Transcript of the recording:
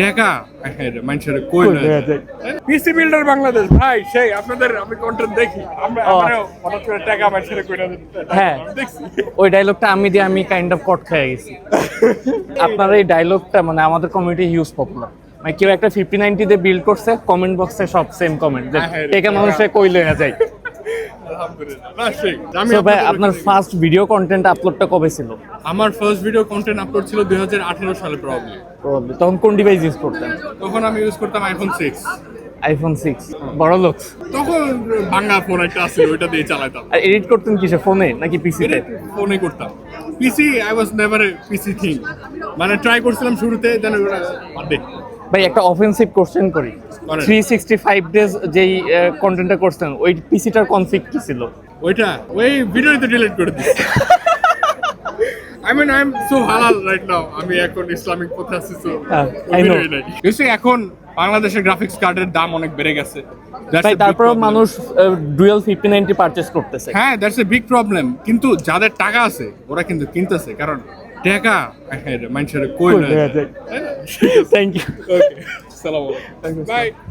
টাকা। হ্যাঁ মানুষের কই পিসি বিল্ডার বাংলাদেশ ভাই সেই আপনাদের আমি কন্টেন্ট দেখি। আমরা। হঠাৎ করে টাকা মানুষের কই হ্যাঁ। ওই ডায়লগটা আমি দিয়ে আমি কাইন্ড অফ কট খেয়ে গেছি। আপনার এই ডায়লগটা মানে আমাদের কমিউনিটি হিউজ পপুলার মানে কেউ একটা ফিফটি নাইনটিতে বিল্ড করছে কমেন্ট বক্সে সব সেম কমেন্ট টেকে মানুষে কইলে না যায়? আলহামদুলিল্লাহ আপনার ফার্স্ট ভিডিও কন্টেন্ট আপলোডটা কবে ছিল? আমার ফার্স্ট ভিডিও কন্টেন্ট আপলোড ছিল 2018 সালে প্রবলেম। তখন কোন ডিভাইস ইউজ করতেন? তখন আমি ইউজ করতাম আইফোন 6 আইফোন সিক্স বড় তখন বাংলা ফোন একটা আছিল ওইটা দিয়ে চালাতাম। আর এডিট করতেন কিসে ফোনে নাকি পিসিতে ফোনে করতাম। PC I was never a PC thing মানে ট্রাই করছিলাম শুরুতে দেন বাদ ভাই একটা অফেন্সিভ কোশ্চেন করি। থ্রি সিক্সটি ফাইভ ডেজ যেই কন্টেন্টটা করছেন ওই পিসিটার কনফিগ কি ছিল? ওইটা ওই ভিডিওতে ডিলিট করে দিচ্ছি I mean I am so halal right now আমি এখন ইসলামিক পথে আছি সো হ্যাঁ, এখন বাংলাদেশের গ্রাফিক্স কার্ডের দাম অনেক বেড়ে গেছে। তাই problem. মানুষ ডুয়েল ফিফটি নাইনটি পারচেস করতেছে। হ্যাঁ দ্যাটস এ বিগ প্রবলেম কিন্তু যাদের টাকা আছে ওরা কিন্তু কিনতেছে। কারণ টাকা হ্যাঁ মানুষের কই না। থ্যাংক ইউ ওকে সালাম বাই